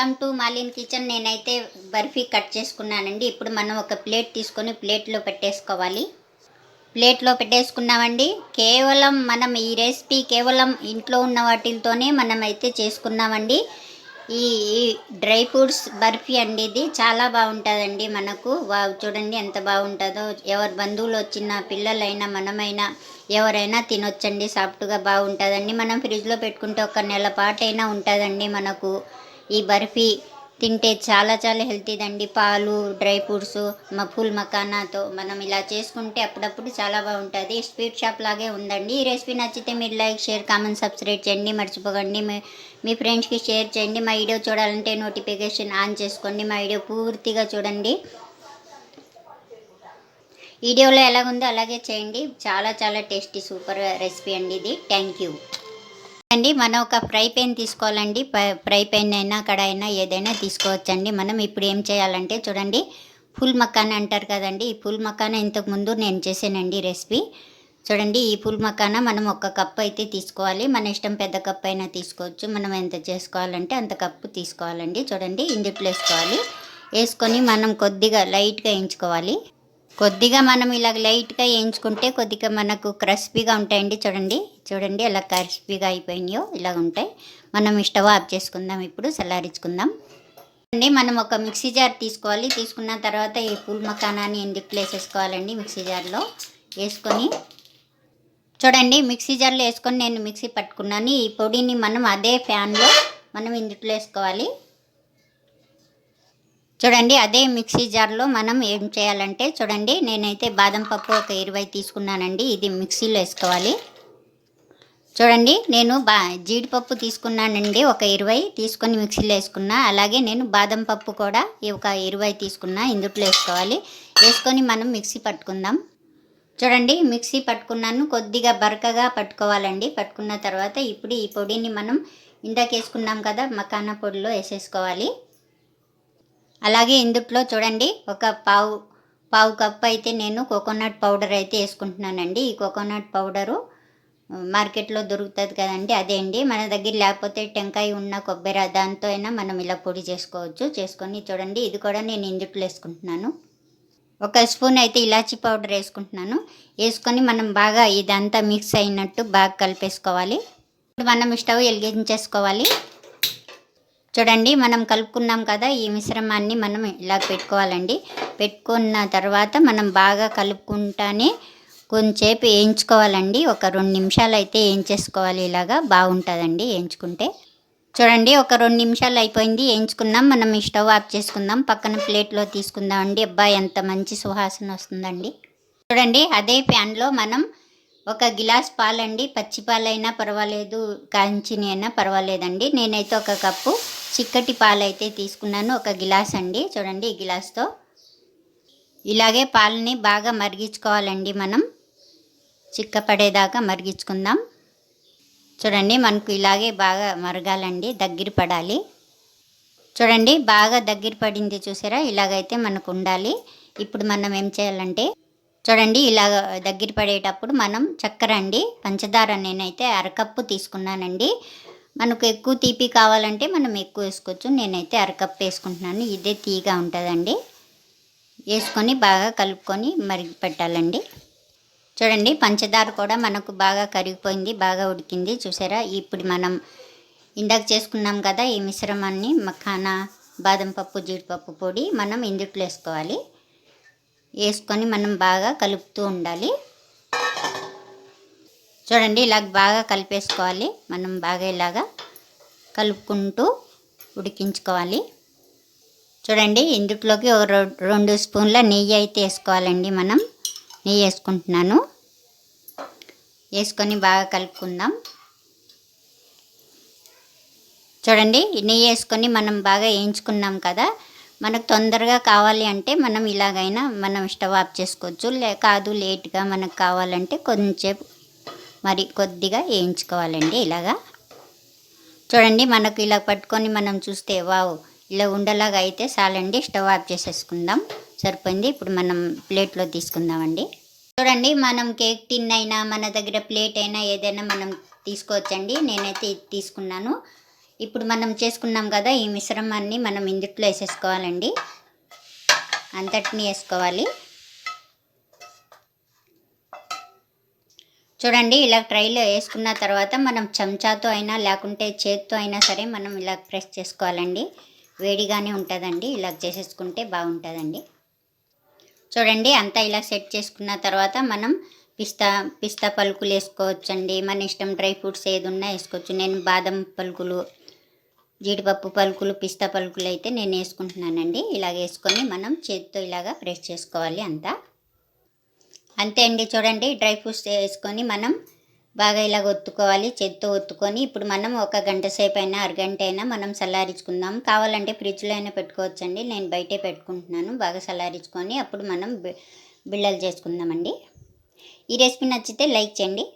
Welcome to మాలిన్ kitchen. నేనైతే barfi cut చేసుకున్నానండి. ఇప్పుడు మనం ఒక ప్లేట్ తీసుకొని ప్లేట్లో పెట్టేసుకోవాలి. ప్లేట్లో పెట్టేసుకున్నామండి. కేవలం మనం ఈ రెసిపీ కేవలం ఇంట్లో ఉన్న వాటితోనే మనం అయితే చేసుకున్నామండి. ఈ ఈ డ్రై ఫ్రూట్స్ బర్ఫీ అండి ఇది. చాలా బాగుంటుందండి మనకు. వా చూడండి ఎంత బాగుంటుందో. ఎవరి బంధువులు వచ్చిన పిల్లలైనా మనమైనా ఎవరైనా తినొచ్చండి. సాఫ్ట్గా బాగుంటుందండి. మనం ఫ్రిడ్జ్లో పెట్టుకుంటే ఒక నెల పాటైనా ఉంటుందండి మనకు. ఈ బర్ఫీ తింటే చాలా చాలా హెల్తీదండి పాలు డ్రై ఫ్రూట్స్ మా ఫుల్ మకానాతో మనం ఇలా చేసుకుంటే అప్పుడప్పుడు చాలా బాగుంటుంది. స్వీట్ షాప్ లాగే ఉందండి. ఈ రెసిపీ నచ్చితే మీరు లైక్ షేర్ కామెంట్ సబ్స్క్రైబ్ చేయండి. మర్చిపోకండి. మీ మీ ఫ్రెండ్స్కి షేర్ చేయండి. మా వీడియో చూడాలంటే నోటిఫికేషన్ ఆన్ చేసుకోండి. మా వీడియో పూర్తిగా చూడండి. వీడియోలో ఎలాగుందో అలాగే చేయండి. చాలా చాలా టేస్టీ సూపర్ రెసిపీ అండి ఇది. Thank you. అండి మనం ఒక ఫ్రై పెన్ తీసుకోవాలండి. ప- ఫ్రై పెన్ అయినా కడాయినా ఏదైనా తీసుకోవచ్చండి. మనం ఇప్పుడు ఏం చేయాలంటే చూడండి ఫుల్ మక్కాన అంటారు కదండి ఈ ఫుల్ మక్కాన ఇంతకు ముందు నేను చేసానండి రెసిపీ. చూడండి ఈ ఫుల్ మక్కాన మనం ఒక కప్పు అయితే తీసుకోవాలి. మన ఇష్టం పెద్ద కప్పు అయినా తీసుకోవచ్చు. మనం ఎంత చేసుకోవాలంటే అంత కప్పు తీసుకోవాలండి. చూడండి ఇందుట్లో వేసుకోవాలి. వేసుకొని మనం కొద్దిగా లైట్గా ఎంచుకోవాలి కొద్దిగా మనం ఇలా లైట్గా వేయించుకుంటే కొద్దిగా మనకు క్రస్పీగా ఉంటాయండి చూడండి. చూడండి ఎలా క్రస్పీగా అయిపోయినాయో ఇలా ఉంటాయి. మనం స్టవ్ ఆఫ్ చేసుకుందాం ఇప్పుడు చల్లారించుకుందాం. అండి మనం ఒక మిక్సీ జార్ తీసుకోవాలి. తీసుకున్న తర్వాత ఈ పూల్ మకానాన్ని ఎందుకు వేసేసుకోవాలండి మిక్సీ జార్లో? వేసుకొని చూడండి మిక్సీ జార్లో వేసుకొని నేను మిక్సీ పట్టుకున్నాను. ఈ పొడిని మనం అదే ఫ్యాన్లో మనం ఇందుట్లో వేసుకోవాలి. చూడండి అదే మిక్సీ జార్లో మనం ఏం చేయాలంటే చూడండి నేనైతే బాదం పప్పు ఒక ఇరవై తీసుకున్నానండి ఇది మిక్సీలో వేసుకోవాలి. చూడండి నేను బా జీడిపప్పు తీసుకున్నానండి ఒక ఇరవై తీసుకొని మిక్సీలో వేసుకున్నా అలాగే నేను బాదం పప్పు కూడా ఒక ఇరవై తీసుకున్నా ఇందుట్లో వేసుకోవాలి. వేసుకొని మనం మిక్సీ పట్టుకుందాం. చూడండి మిక్సీ పట్టుకున్నాను కొద్దిగా బరకగా పట్టుకోవాలండి పట్టుకున్న తర్వాత ఇప్పుడు ఈ పొడిని మనం ఇందాక వేసుకున్నాం కదా మకానా పొడిలో వేసేసుకోవాలి. అలాగే ఇందుట్లో చూడండి ఒక పావు పావు కప్ అయితే నేను కోకోనట్ పౌడర్ అయితే వేసుకుంటున్నానండి. ఈ కోకోనట్ పౌడరు మార్కెట్లో దొరుకుతుంది కదండి అదే అండి. మన దగ్గర లేకపోతే టెంకాయ ఉన్న కొబ్బరి దాంతో అయినా మనం ఇలా పొడి చేసుకోవచ్చు. చేసుకొని చూడండి ఇది కూడా నేను ఇందుట్లో వేసుకుంటున్నాను. ఒక స్పూన్ అయితే ఇలాచీ పౌడర్ వేసుకుంటున్నాను. వేసుకొని మనం బాగా ఇదంతా మిక్స్ అయినట్టు బాగా కలిపేసుకోవాలి. ఇప్పుడు మనం స్టవ్ వెలిగించేసుకోవాలి. చూడండి మనం కలుపుకున్నాం కదా ఈ మిశ్రమాన్ని మనం ఇలా పెట్టుకోవాలండి. పెట్టుకున్న తర్వాత మనం బాగా కలుపుకుంటానే కొంచెంసేపు వేయించుకోవాలండి. ఒక రెండు నిమిషాలు అయితే వేయించేసుకోవాలి ఇలాగా బాగుంటుందండి వేయించుకుంటే. చూడండి ఒక రెండు నిమిషాలు అయిపోయింది వేయించుకున్నాం మనం ఈ స్టవ్ ఆఫ్ చేసుకుందాం. పక్కన ప్లేట్లో తీసుకుందాం అండి అబ్బాయి ఎంత మంచి సువాసన వస్తుందండి. చూడండి అదే ప్యాన్లో మనం ఒక గిలాస్ పాలండి పచ్చి పాలైనా పర్వాలేదు కాంచిని అయినా పర్వాలేదండి. నేనైతే ఒక కప్పు చిక్కటి పాలైతే తీసుకున్నాను ఒక గిలాస్ అండి. చూడండి ఈ గిలాస్తో. ఇలాగే పాలని బాగా మరిగించుకోవాలండి మనం. చిక్కపడేదాకా మరిగించుకుందాం. చూడండి మనకు ఇలాగే బాగా మరగాలండి దగ్గర పడాలి. చూడండి బాగా దగ్గర పడింది చూసారా? ఇలాగైతే మనకు ఉండాలి. ఇప్పుడు మనం ఏం చేయాలంటే చూడండి ఇలా దగ్గర పడేటప్పుడు మనం చక్కెర అండి పంచదార నేనైతే అరకప్పు తీసుకున్నానండి. మనకు ఎక్కువ తీపి కావాలంటే మనం ఎక్కువ వేసుకోవచ్చు. నేనైతే అరకప్పు వేసుకుంటున్నాను. ఇదే తీగా ఉంటుందండి. వేసుకొని బాగా కలుపుకొని మరిగి పెట్టాలండి. చూడండి పంచదార కూడా మనకు బాగా కరిగిపోయింది బాగా ఉడికింది. చూసారా? ఇప్పుడు మనం ఇందాక చేసుకున్నాం కదా ఈ మిశ్రమాన్ని మఖానా బాదం పప్పు జీడిపప్పు పొడి మనం ఇందుట్లో వేసుకోవాలి. వేసుకొని మనం బాగా కలుపుతూ ఉండాలి. చూడండి ఇలా బాగా కలిపేసుకోవాలి. మనం బాగా ఇలాగా కలుపుకుంటూ ఉడికించుకోవాలి. చూడండి ఇందులోకి ఒక రెండు స్పూన్ల నెయ్యి అయితే వేసుకోవాలండి మనం. నెయ్యి వేసుకుంటున్నాను. వేసుకొని బాగా కలుపుకుందాం. చూడండి నెయ్యి వేసుకొని మనం బాగా వేయించుకున్నాం కదా మనకు తొందరగా కావాలి అంటే మనం ఇలాగైనా మనం స్టవ్ ఆఫ్ చేసుకోవచ్చు. లే కాదు లేట్గా మనకు కావాలంటే కొంచెం మరి కొద్దిగా వేయించుకోవాలండి ఇలాగా. చూడండి మనకు ఇలా పట్టుకొని మనం చూస్తే వావ్ ఇలా ఉండలాగా అయితే చాలండి. స్టవ్ ఆఫ్ చేసేసుకుందాం. సరిపోయింది. ఇప్పుడు మనం ప్లేట్లో తీసుకుందామండి. చూడండి మనం కేక్ టిన్ అయినా మన దగ్గర ప్లేట్ అయినా ఏదైనా మనం తీసుకోవచ్చండి. నేనైతే తీసుకున్నాను. ఇప్పుడు మనం చేసుకున్నాం కదా ఈ మిశ్రమాన్ని మనం ఇందుట్లో వేసేసుకోవాలండి. అంతటిని వేసుకోవాలి. చూడండి ఇలా ట్రైలో వేసుకున్న తర్వాత మనం చెంచాతో అయినా లేకుంటే చేత్తో అయినా సరే మనం ఇలా ప్రెస్ చేసుకోవాలండి. వేడిగానే ఉంటుందండి. ఇలా చేసేసుకుంటే బాగుంటుందండి. చూడండి అంతా ఇలా సెట్ చేసుకున్న తర్వాత మనం పిస్తా పిస్తా పలుకులు వేసుకోవచ్చండి. మన ఇష్టం డ్రై ఫ్రూట్స్ ఏది ఉన్నా వేసుకోవచ్చు. నేను బాదం పలుకులు జీడిపప్పు పలుకులు పిస్తా పలుకులు అయితే నేను వేసుకుంటున్నానండి. ఇలాగ వేసుకొని మనం చేతితో ఇలాగా ప్రెస్ చేసుకోవాలి అంతా. అంతే అండి చూడండి డ్రై ఫ్రూట్స్ వేసుకొని మనం బాగా ఇలాగ ఒత్తుకోవాలి చేత్తో ఒత్తుకొని. ఇప్పుడు మనం ఒక గంట సేపు అయినా అరగంట అయినా మనం చల్లారించుకుందాం. కావాలంటే ఫ్రిడ్జ్లో అయినా పెట్టుకోవచ్చండి. నేను బయటే పెట్టుకుంటున్నాను బాగా చల్లారించుకొని. అప్పుడు మనం బిళ్ళలు చేసుకుందామండి. ఈ రెసిపీ నచ్చితే లైక్ చేయండి.